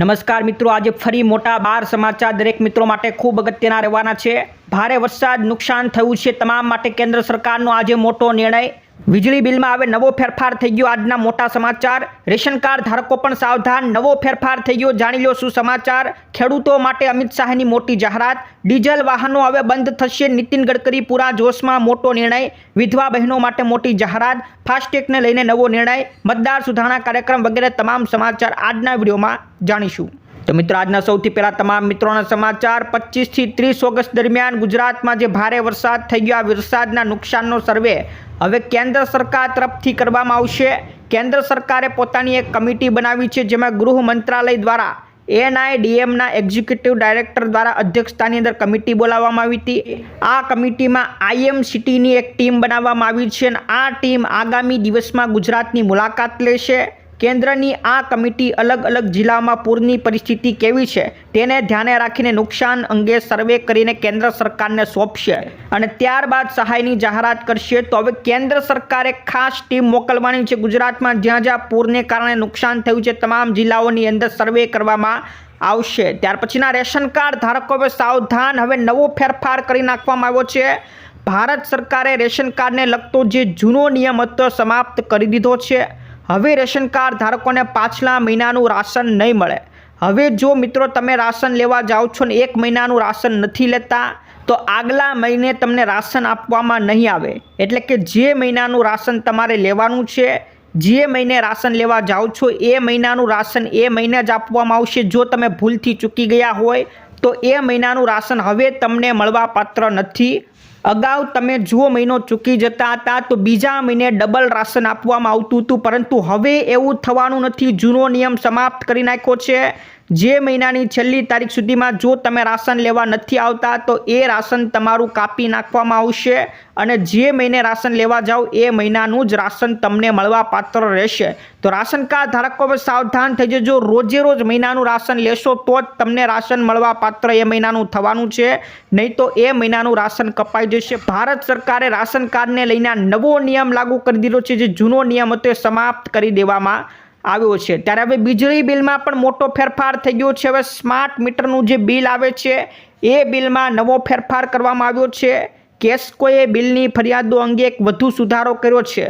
નમસ્કાર મિત્રો, આજે ફરી મોટા બાર સમાચાર દરેક મિત્રો માટે ખૂબ અગત્યના રહેવાના છે. ભારે વરસાદ નુકસાન થયું છે તમામ માટે કેન્દ્ર સરકારનો આજે મોટો નિર્ણય. વીજળી બિલમાં હવે નવો ફેરફાર થઈ ગયો. આજના મોટા સમાચાર. રેશન કાર્ડ ધારકો પણ સાવધાન. નવો ફેરફાર થઈ ગયો. જાણી લો શું સમાચાર? ખેડૂતો માટે અમિત શાહની મોટી જાહેરાત. ડીઝલ વાહનો હવે બંધ થશે. નીતિન ગડકરી પૂરા જોશમાં મોટો નિર્ણય. વિધવા બહેનો માટે મોટી જાહેરાત. ફાસ્ટેગને લઈને નવો નિર્ણય. મતદાર સુધારણા કાર્યક્રમ વગેરે તમામ સમાચાર આજના વિડીયોમાં જાણીશું. તો મિત્રો, આજના સૌથી પહેલાં તમામ મિત્રોના સમાચાર. પચીસથી ત્રીસ ઓગસ્ટ દરમિયાન ગુજરાતમાં જે ભારે વરસાદ થઈ ગયો, આ વરસાદના નુકસાનનો સર્વે હવે કેન્દ્ર સરકાર તરફથી કરવામાં આવશે. કેન્દ્ર સરકારે પોતાની એક કમિટી બનાવી છે, જેમાં ગૃહ મંત્રાલય દ્વારા એનઆઈડીએમના એક્ઝિક્યુટિવ ડાયરેક્ટર દ્વારા અધ્યક્ષતાની અંદર કમિટી બોલાવવામાં આવી હતી. આ કમિટીમાં આઈએમસીટીની એક ટીમ બનાવવામાં આવી છે અને આ ટીમ આગામી દિવસમાં ગુજરાતની મુલાકાત લેશે. કેન્દ્રની આ કમિટી અલગ અલગ જિલ્લામાં પૂરની પરિસ્થિતિ કેવી છે તેને ધ્યાને રાખીને નુકસાન અંગે સર્વે કરીને કેન્દ્ર સરકારને સોંપશે. અને ત્યારબાદ સહાયની જાહેરાત કરશે તો હવે કેન્દ્ર સરકારે ખાસ ટીમ મોકલવાની છે ગુજરાતમાં. જ્યાં જ્યાં પૂરને કારણે નુકસાન થયું છે તમામ જિલ્લાઓની અંદર સર્વે કરવામાં આવશે. ત્યાર પછીના રેશન કાર્ડ ધારકો હવે સાવધાન, હવે નવો ફેરફાર કરી નાખવામાં આવ્યો છે. ભારત સરકારે રેશન કાર્ડને લગતો જે જૂનો નિયમ હતો, સમાપ્ત કરી દીધો છે. હવે રેશન કાર્ડ ધારકોને પાછલા મહિનાનું રાશન નહીં મળે. હવે જો મિત્રો તમે રાશન લેવા જાઓ છો ને એક મહિનાનું રાશન નથી લેતા, તો આગલા મહિને તમને રાશન આપવામાં નહીં આવે. એટલે કે જે મહિનાનું રાશન તમારે લેવાનું છે, જે મહિને રાશન લેવા જાઓ છો, એ મહિનાનું રાશન એ મહિને જ આપવામાં આવશે. જો તમે ભૂલથી ચૂકી ગયા હોય, તો એ મહિનાનું રાશન હવે તમને મળવાપાત્ર નથી. અગાઉ તમે જુઓ મહિનો ચૂકી જતા હતા તો બીજા મહિને ડબલ રાશન આપવામાં આવતું હતું, પરંતુ હવે એવું થવાનું નથી. જૂનો નિયમ સમાપ્ત કરી નાખ્યો છે. જે મહિનાની છેલ્લી તારીખ સુધીમાં જો તમે રાશન લેવા નથી આવતા, તો એ રાશન તમારું કાપી નાખવામાં આવશે અને જે મહિને રાશન લેવા જાઓ, એ મહિનાનું જ રાશન તમને મળવા પાત્ર રહેશે. તો રાશન કાર્ડ ધારકો પર સાવધાન થઈ જજો. રોજે રોજ મહિનાનું રાશન લેશો તો જ તમને રાશન મળવા પાત્ર એ મહિનાનું થવાનું છે. નહીં તો એ મહિનાનું રાશન કપાઈ જશે. ભારત સરકારે રાશન કાર્ડને લઈને નવો નિયમ લાગુ કરી દીધો છે, જે જૂનો નિયમ હતો એ સમાપ્ત કરી દેવામાં આવ્યો છે. ત્યારે હવે વીજળી બિલમાં પણ મોટો ફેરફાર થઈ ગયો છે. હવે સ્માર્ટ મીટરનું જે બિલ આવે છે, એ બિલમાં નવો ફેરફાર કરવામાં આવ્યો છે. કેસ્કોએ બિલની ફરિયાદો અંગે એક વધુ સુધારો કર્યો છે,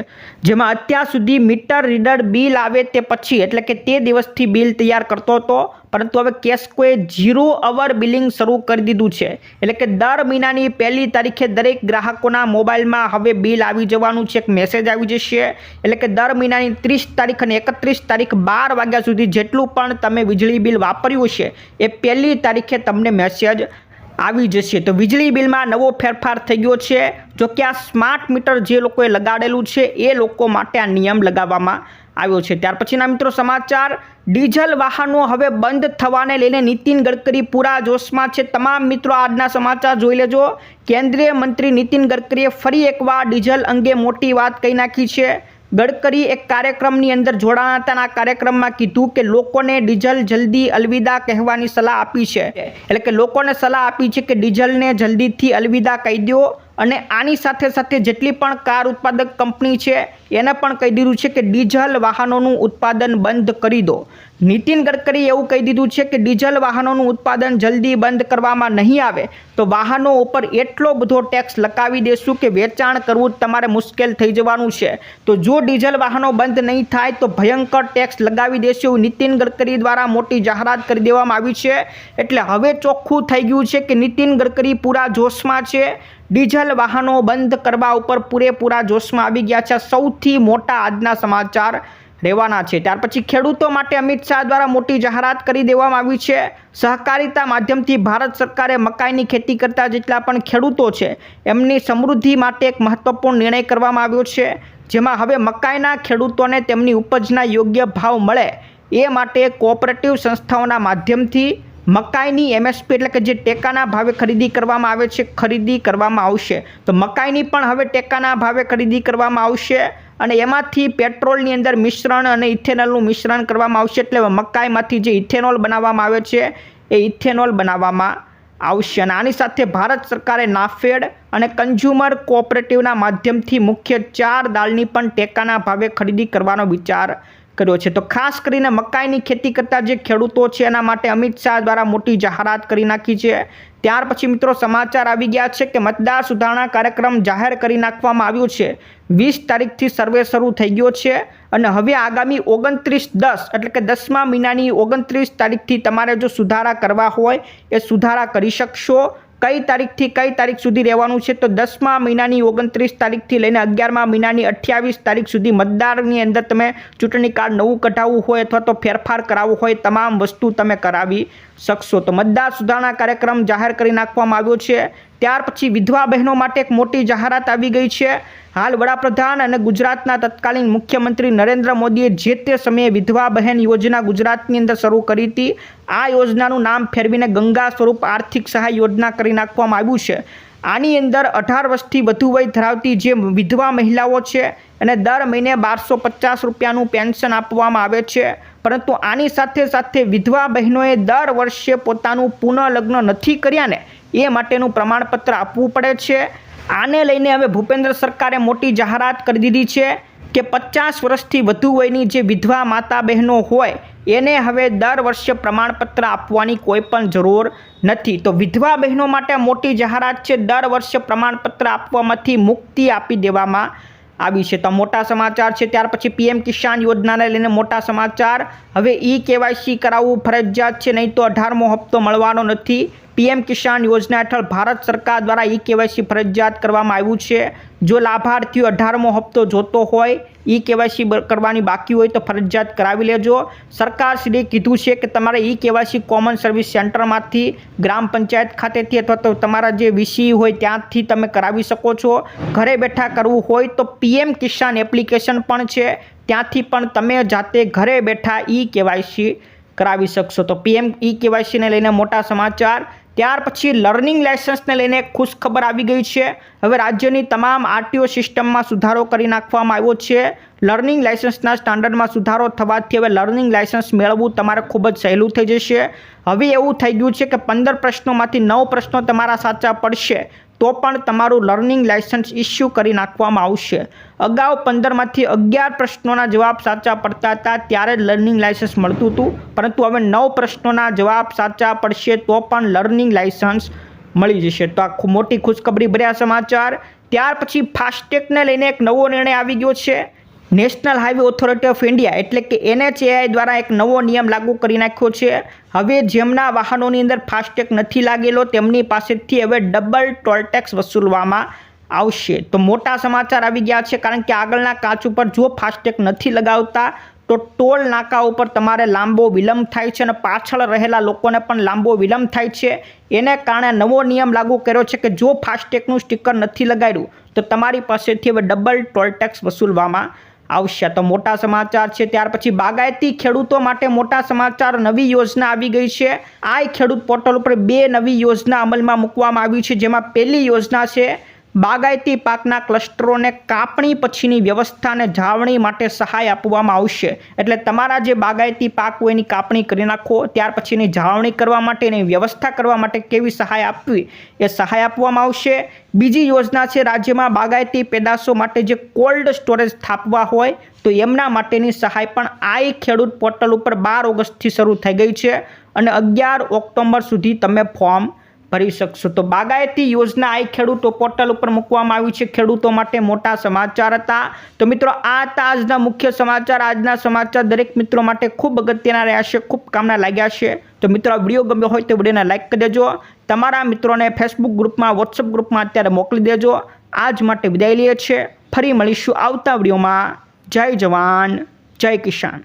જેમાં અત્યાર સુધી મીટર રીડર બિલ આવે તે પછી, એટલે કે તે દિવસથી બિલ તૈયાર કરતો હતો, પરંતુ હવે કેસ્કોએ ઝીરો અવર બિલિંગ શરૂ કરી દીધું છે, એટલે કે દર મહિનાની પહેલી તારીખે દરેક ગ્રાહકોના મોબાઈલમાં હવે બિલ આવી જવાનું છે, એક મેસેજ આવી જશે, એટલે કે દર મહિનાની ત્રીસ તારીખ અને એકત્રીસ તારીખ બાર વાગ્યા સુધી જેટલું પણ તમે વીજળી બિલ વાપર્યું છે એ પહેલી તારીખે તમને મેસેજ આવી જશે. તો વીજળી બિલમાં નવો ફેરફાર થઈ ગયો છે. જો કે આ સ્માર્ટ મીટર જે લોકોએ લગાડેલું છે, એ લોકો માટે આ નિયમ લગાવવામાં આવ્યો છે. ત્યાર પછીના મિત્રો સમાચાર. ડીઝલ વાહનો હવે બંધ થવાને લઈને નીતિન ગડકરી પૂરા જોશમાં છે. તમામ મિત્રો આજના સમાચાર જોઈ લેજો. કેન્દ્રીય મંત્રી નીતિન ગડકરીએ ફરી એકવાર ડીઝલ અંગે મોટી વાત કહી નાખી છે. ગડકરી એક કાર્યક્રમની અંદર જોડાણા હતા કાર્યક્રમમાં કીધું કે લોકોને ડીઝલ જલ્દી અલવિદા કહેવાની સલાહ આપી છે. એટલે કે લોકોને સલાહ આપી છે કે ડીઝલને જલ્દીથી અલવિદા કહી દો અને આની સાથે સાથે જેટલી પણ કાર ઉત્પાદક કંપની છે, એને પણ કહી દીધું છે કે ડીઝલ વાહનોનું ઉત્પાદન બંધ કરી દો. નીતિન ગડકરીએ એવું કહી દીધું છે કે ડીઝલ વાહનોનું ઉત્પાદન જલ્દી બંધ કરવામાં નહીં આવે, તો વાહનો ઉપર એટલો બધો ટેક્સ લગાવી દેશું કે વેચાણ કરવું તમારે મુશ્કેલ થઈ જવાનું છે. તો જો ડીઝલ વાહનો બંધ નહીં થાય, તો ભયંકર ટેક્સ લગાવી દેશું એવું નીતિન ગડકરી દ્વારા મોટી જાહેરાત કરી દેવામાં આવી છે. એટલે હવે ચોખ્ખું થઈ ગયું છે કે નીતિન ગડકરી પૂરા જોશમાં છે. ડીઝલ વાહનો બંધ કરવા ઉપર પૂરેપૂરા જોશમાં આવી ગયા છે. સૌથી મોટા આજના સમાચાર રહેવાના છે. ત્યાર પછી ખેડૂતો માટે અમિત શાહ દ્વારા મોટી જાહેરાત કરી દેવામાં આવી છે. સહકારિતા માધ્યમથી ભારત સરકારે મકાઈની ખેતી કરતા જેટલા પણ ખેડૂતો છે, એમની સમૃદ્ધિ માટે એક મહત્વપૂર્ણ નિર્ણય કરવામાં આવ્યો છે. જેમાં હવે મકાઈના ખેડૂતોને તેમની ઉપજના યોગ્ય ભાવ મળે એ માટે કોઓપરેટિવ સંસ્થાઓના માધ્યમથી મકાઈની એમએસપી એટલે કે જે ટેકાના ભાવે ખરીદી કરવામાં આવે છે, ખરીદી કરવામાં આવશે. તો મકાઈની પણ હવે ટેકાના ભાવે ખરીદી કરવામાં આવશે અને એમાંથી પેટ્રોલની અંદર મિશ્રણ અને ઇથેનોલનું મિશ્રણ કરવામાં આવશે એટલે મકાઈમાંથી જે ઇથેનોલ બનાવવામાં આવે છે, એ ઇથેનોલ બનાવવામાં આવશે. અને આની સાથે ભારત સરકારે નાફેડ અને કન્ઝ્યુમર કોઓપરેટિવના માધ્યમથી મુખ્ય ચાર દાળની પણ ટેકાના ભાવે ખરીદી કરવાનો વિચાર કર્યો છે. તો ખાસ કરીને મકાઈની ખેતી કરતા જે ખેડૂતો છે, એના માટે અમિત શાહ દ્વારા મોટી જાહેરાત કરી નાખી છે. ત્યાર પછી મિત્રો સમાચાર આવી ગયા છે કે મતદાર સુધારણા કાર્યક્રમ જાહેર કરી નાખવામાં આવ્યો છે. વીસ તારીખથી સર્વે શરૂ થઈ ગયો છે અને હવે આગામી ઓગણત્રીસ દસ એટલે કે દસમા મહિનાની ઓગણત્રીસ તારીખથી તમારે જો સુધારા કરવા હોય, એ સુધારા કરી શકશો. કઈ તારીખથી કઈ તારીખ સુધી રહેવાનું છે? તો દસમા મહિનાની ઓગણત્રીસ તારીખથી લઈને અગિયારમા મહિનાની અઠ્યાવીસ તારીખ સુધી મતદારની અંદર તમે ચૂંટણી કાર્ડ નવું કઢાવવું હોય અથવા તો ફેરફાર કરાવવો હોય, તમામ વસ્તુ તમે કરાવી શકશો. તો મતદાર સુધારણા કાર્યક્રમ જાહેર કરી નાખવામાં આવ્યો છે. ત્યાર પછી વિધવા બહેનો માટે એક મોટી જાહેરાત આવી ગઈ છે. હાલ વડાપ્રધાન અને ગુજરાતના તત્કાલીન મુખ્યમંત્રી નરેન્દ્ર મોદીએ જે તે સમયે વિધવા બહેન યોજના ગુજરાતની અંદર શરૂ કરી હતી, આ યોજનાનું નામ ફેરવીને ગંગા સ્વરૂપ આર્થિક સહાય યોજના કરી નાખવામાં આવ્યું છે. આની અંદર અઢાર વર્ષથી વધુ વય ધરાવતી જે વિધવા મહિલાઓ છે અને દર મહિને બારસો પચાસ રૂપિયાનું પેન્શન આપવામાં આવે છે. પરંતુ આની સાથે સાથે વિધવા બહેનોએ દર વર્ષે પોતાનું પુનઃલગ્ન નથી કર્યા ને એ માટેનું પ્રમાણપત્ર આપવું પડે છે. આને લઈને હવે ભૂપેન્દ્ર સરકારે મોટી જાહેરાત કરી દીધી છે કે પચાસ વર્ષથી વધુ વયની જે વિધવા માતા બહેનો હોય, એને હવે દર વર્ષે પ્રમાણપત્ર આપવાની કોઈ પણ જરૂર નથી. તો વિધવા બહેનો માટે મોટી જાહેરાત છે, દર વર્ષે પ્રમાણપત્ર આપવામાંથી મુક્તિ આપી દેવામાં આવી છે. તો મોટા સમાચાર છે, ત્યાર પછી પીએમ કિસાન યોજનાને લઈને મોટા સમાચાર. હવે ઈ કેવાયસી કરાવવું ફરજિયાત છે, નહીં તો અઢારમો હપ્તો મળવાનો નથી. પીએમ કિસાન યોજના હેઠળ ભારત સરકાર દ્વારા ઈ કેવાયસી ફરજિયાત કરવામાં આવ્યું છે. જો લાભાર્થીઓ અઢારમો હપ્તો જોતો હોય ઈ કેવાયસી કરવાની બાકી હોય તો ફરજિયાત કરાવી લેજો. સરકારશ્રીએ કીધું છે કે તમારે ઈ કેવાયસી કોમન સર્વિસ સેન્ટરમાંથી ગ્રામ પંચાયત ખાતેથી અથવા તો તમારા જે વીસી હોય ત્યાંથી તમે કરાવી શકો છો. ઘરે બેઠા કરવું હોય તો પીએમ કિસાન એપ્લિકેશન પણ છે. ત્યાંથી પણ તમે જાતે ઘરે બેઠા ઈ કેવાયસી કરાવી શકશો. તો પીએમ ઈ કેવાયસીને લઈને મોટા સમાચાર. ત્યાર પછી લર્નિંગ લાયસન્સને લઈને ખુશ ખબર આવી ગઈ છે. હવે રાજ્યની તમામ આરટીઓ સિસ્ટમમાં સુધારો કરી નાખવામાં આવ્યો છે. લર્નિંગ લાયસન્સના સ્ટાન્ડર્ડમાં સુધારો થવાથી હવે લર્નિંગ લાયસન્સ મેળવવું તમારે ખૂબ જ સહેલું થઈ જશે. હવે એવું થઈ ગયું છે કે પંદર પ્રશ્નોમાંથી નવ પ્રશ્નો તમારા સાચા પડશે. તો પણ તમારું લર્નિંગ લાયસન્સ ઇસ્યુ કરી નાખવામાં આવશે. અગાઉ પંદરમાંથી અગિયાર પ્રશ્નોના જવાબ સાચા પડતા હતા, ત્યારે લર્નિંગ લાયસન્સ મળતું હતું. પરંતુ હવે નવ પ્રશ્નોના જવાબ સાચા પડશે તો પણ લર્નિંગ લાયસન્સ મળી જશે. તો આ મોટી ખુશખબરી ભર્યા સમાચાર. ત્યાર પછી ફાસ્ટેગને લઈને એક નવો નિર્ણય આવી ગયો છે. National Highway Authority of India એટલે કે એનએચએઆઈ દ્વારા એક નવો નિયમ લાગુ કરી નાખ્યો છે. હવે જેમના વાહનોની અંદર ફાસ્ટેગ નથી લાગેલો, તેમની પાસેથી હવે ડબલ ટોલ ટેક્સ વસૂલવામાં આવશે. તો મોટા સમાચાર આવી ગયા છે કારણ કે આગળના કાચ ઉપર જો ફાસ્ટેગ નથી લગાવતા, તો ટોલ નાકા ઉપર તમારે લાંબો વિલંબ થાય છે અને પાછળ રહેલા લોકોને પણ લાંબો વિલંબ થાય છે. એને કારણે નવો નિયમ લાગુ કર્યો છે કે જો ફાસ્ટેગનું સ્ટીકર નથી લગાડ્યું, તો તમારી પાસેથી હવે ડબલ ટોલ ટેક્સ વસૂલવામાં આવશે. તો મોટા સમાચાર છે, ત્યાર પછી બાગાયતી ખેડૂતો માટે મોટા સમાચાર, નવી યોજના આવી ગઈ છે. આ ખેડૂત પોર્ટલ ઉપર બે નવી યોજના અમલમાં મૂકવામાં આવી છે, જેમાં પહેલી યોજના છે બાગાયતી પાકના ક્લસ્ટરોને કાપણી પછીની વ્યવસ્થાને જાળવણી માટે સહાય આપવામાં આવશે. એટલે તમારા જે બાગાયતી પાક હોય એની કાપણી કરી નાખો, ત્યાર પછીની જાળવણી કરવા માટે એની વ્યવસ્થા કરવા માટે કેવી સહાય આપવી એ સહાય આપવામાં આવશે. બીજી યોજના છે રાજ્યમાં બાગાયતી પેદાશો માટે જે કોલ્ડ સ્ટોરેજ સ્થાપવા હોય, તો એમના માટેની સહાય પણ આઈ ખેડૂત પોર્ટલ ઉપર બાર ઓગસ્ટથી શરૂ થઈ ગઈ છે અને અગિયાર ઓક્ટોબર સુધી તમે ફોર્મ ભરી શકશો. તો બાગાયતી યોજના આ ખેડૂતો પોર્ટલ ઉપર મૂકવામાં આવી છે. ખેડૂતો માટે મોટા સમાચાર હતા. તો મિત્રો, આ હતા આજના મુખ્ય સમાચાર. આજના સમાચાર દરેક મિત્રો માટે ખૂબ અગત્યના રહ્યા છે. ખૂબ કામના લાગ્યા છે. તો મિત્રો વીડિયો ગમ્યો હોય તો વિડીયોને લાઇક કરી દેજો. તમારા મિત્રોને ફેસબુક ગ્રુપમાં વોટ્સઅપ ગ્રુપમાં અત્યારે મોકલી દેજો. આજ માટે વિદાય લઈએ છીએ. ફરી મળીશું આવતા વિડીયોમાં. જય જવાન, જય કિસાન.